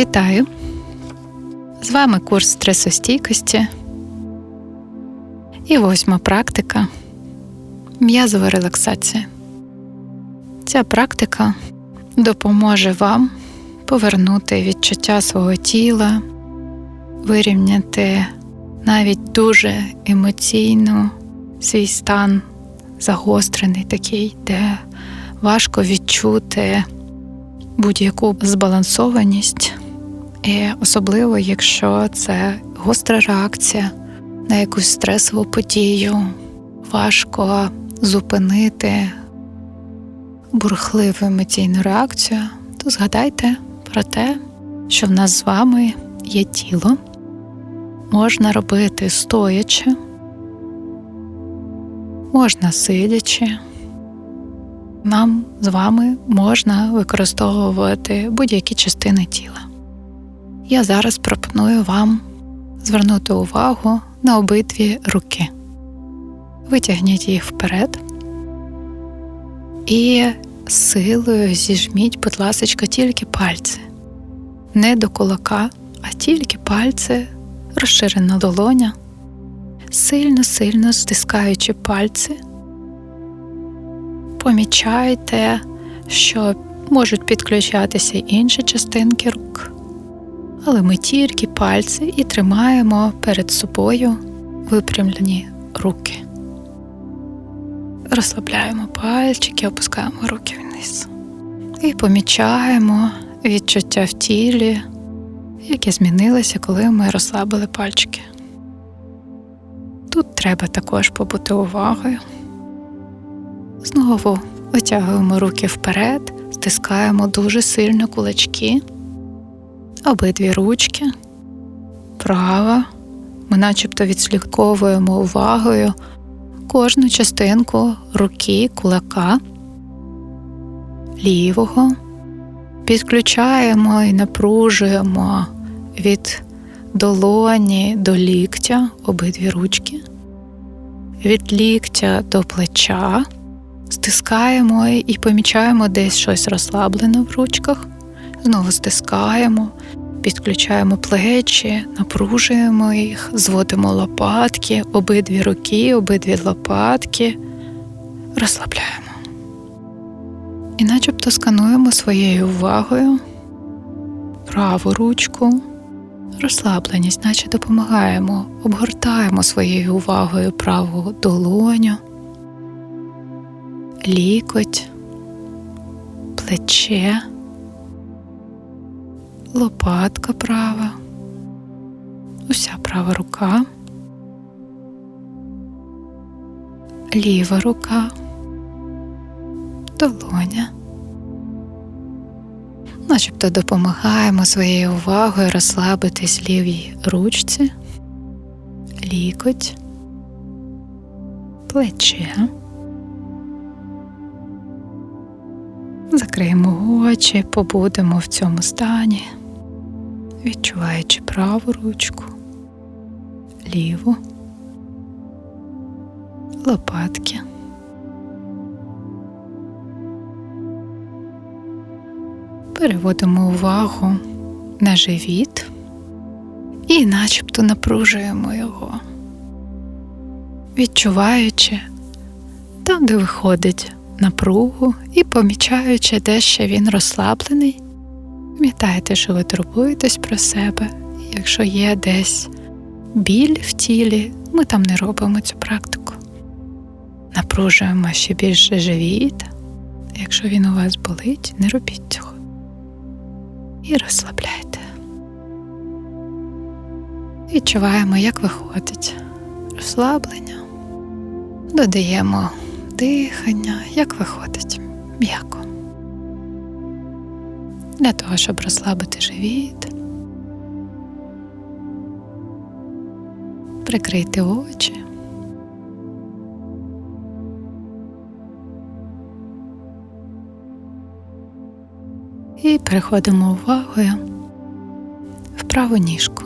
Вітаю! З вами курс стресостійкості і восьма практика м'язова релаксація. Ця практика допоможе вам повернути відчуття свого тіла, вирівняти навіть дуже емоційно свій стан загострений, такий, де важко відчути будь-яку збалансованість, і особливо, якщо це гостра реакція на якусь стресову подію, важко зупинити бурхливу емоційну реакцію, то згадайте про те, що в нас з вами є тіло, можна робити стоячи, можна сидячи. Нам з вами можна використовувати будь-які частини тіла. Я зараз пропоную вам звернути увагу на обидві руки. Витягніть їх вперед і силою зіжміть, будь ласка, тільки пальці, не до кулака, а тільки пальці, розширена долоня, сильно-сильно стискаючи пальці помічайте, що можуть підключатися інші частинки рук, але ми тільки пальці і тримаємо перед собою випрямлені руки. Розслабляємо пальчики, опускаємо руки вниз. І помічаємо відчуття в тілі, яке змінилося, коли ми розслабили пальчики. Тут треба також побути увагою. Знову витягуємо руки вперед, стискаємо дуже сильно кулачки, обидві ручки, права. Ми начебто відслідковуємо увагою кожну частинку руки, кулака, лівого, підключаємо і напружуємо від долоні до ліктя обидві ручки, від ліктя до плеча. Стискаємо і помічаємо десь щось розслаблено в ручках, знову стискаємо, підключаємо плечі, напружуємо їх, зводимо лопатки, обидві руки, обидві лопатки, розслабляємо. І начебто скануємо своєю увагою праву ручку. Розслабленість, наче допомагаємо, обгортаємо своєю увагою праву долоню лікоть, плече, лопатка права, уся права рука, ліва рука, долоня. Начебто допомагаємо своєю увагою розслабитись лівій ручці, лікоть, плече. Закриємо очі, побудемо в цьому стані, відчуваючи праву ручку, ліву, лопатки. Переводимо увагу на живіт і начебто напружуємо його, відчуваючи там, де виходить напругу і помічаючи, де ще він розслаблений, пам'ятайте, що ви турбуєтесь про себе. Якщо є десь біль в тілі, ми там не робимо цю практику. Напружуємо ще більше живіт. Якщо він у вас болить, не робіть цього. І розслабляйте. Відчуваємо, як виходить розслаблення. Додаємо дихання, як виходить м'яко. Для того, щоб розслабити живіт, прикрийте очі. І переходимо увагою в праву ніжку.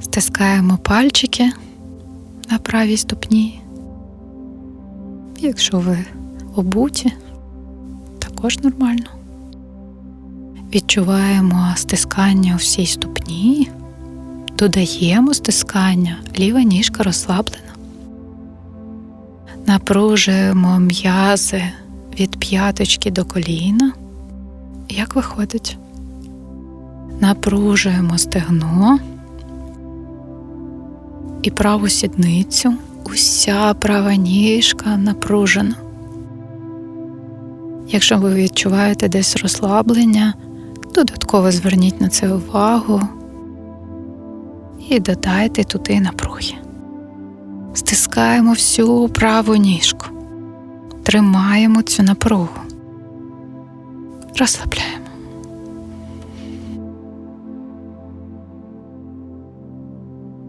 Стискаємо пальчики на правій ступні. Якщо ви обуті, також нормально. Відчуваємо стискання у всій ступні, додаємо стискання, ліва ніжка розслаблена. Напружуємо м'язи від п'яточки до коліна. Як виходить? Напружуємо стегно і праву сідницю. Уся права ніжка напружена. Якщо ви відчуваєте десь розслаблення, додатково зверніть на це увагу і додайте туди напруги. Стискаємо всю праву ніжку, тримаємо цю напругу, розслабляємо.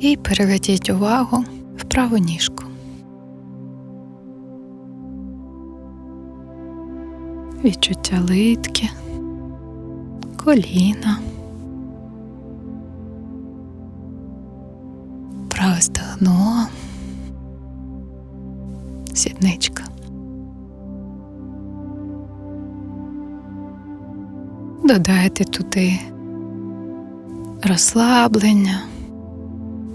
І переведіть увагу в праву ніжку. Відчуття литки, коліна, праве стегно, сідничка. Додайте туди розслаблення,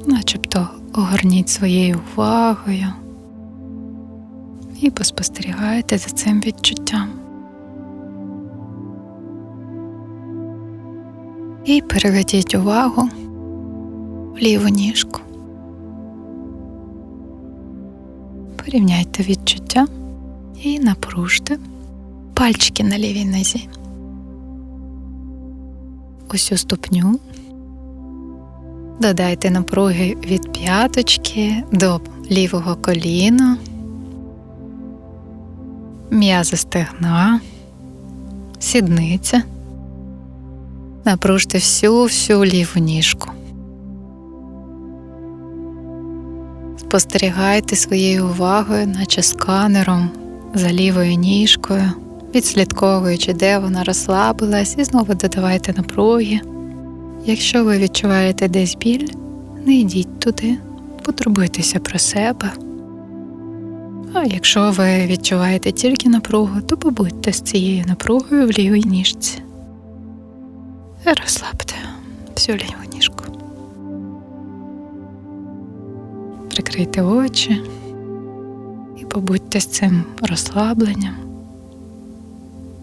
начебто огорніть своєю увагою і поспостерігайте за цим відчуттям. І переведіть увагу в ліву ніжку. Порівняйте відчуття і напружте пальчики на лівій нозі. Усю ступню. Додайте напруги від п'яточки до лівого коліна, м'язи стегна, сідниця. Напружте всю всю ліву ніжку. Спостерігайте своєю увагою, наче сканером за лівою ніжкою, відслідковуючи, де вона розслабилась, і знову додавайте напруги. Якщо ви відчуваєте десь біль, не йдіть туди, потурбуйтеся про себе. А якщо ви відчуваєте тільки напругу, то побудьте з цією напругою в лівій ніжці. Розслабте всю ліву ніжку. Прикрийте очі і побудьте з цим розслабленням,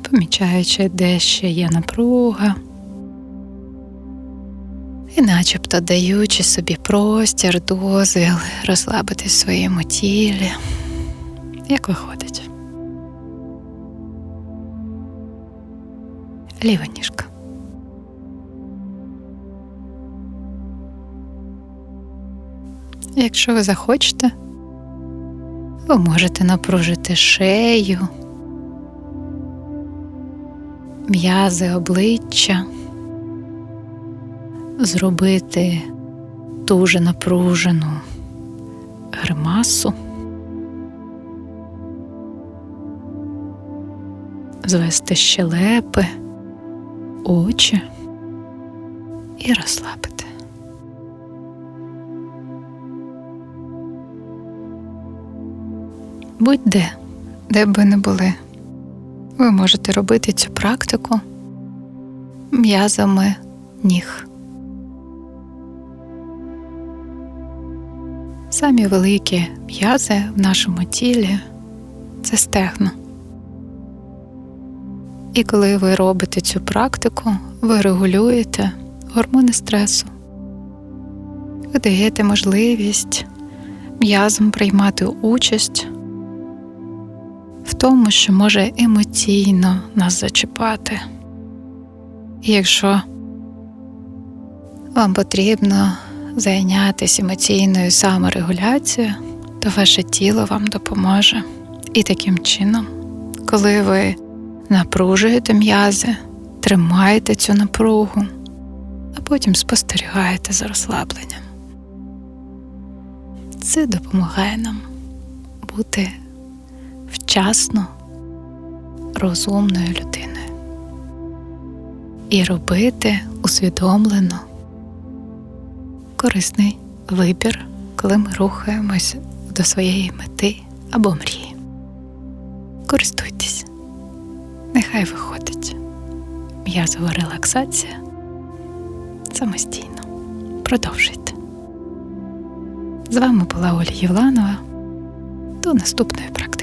помічаючи, де ще є напруга, і начебто даючи собі простір, дозвіл розслабитись в своєму тілі, як виходить. Ліва ніжка. Якщо ви захочете, ви можете напружити шею, м'язи обличчя, зробити дуже напружену гримасу, звести щелепи, очі і розслабити. Будь-де, де б ви не були, ви можете робити цю практику м'язами ніг. Самі великі м'язи в нашому тілі це стегна. І коли ви робите цю практику, ви регулюєте гормони стресу, ви даєте можливість м'язам приймати участь в тому, що може емоційно нас зачіпати. І якщо вам потрібно зайнятися емоційною саморегуляцією, то ваше тіло вам допоможе. І таким чином, коли ви напружуєте м'язи, тримаєте цю напругу, а потім спостерігаєте за розслабленням. Це допомагає нам бути вчасно розумною людиною і робити усвідомлено корисний вибір, коли ми рухаємось до своєї мети або мрії. Користуйтесь, нехай виходить. М'язова релаксація самостійно. Продовжуйте. З вами була Оля Євланова. До наступної практики.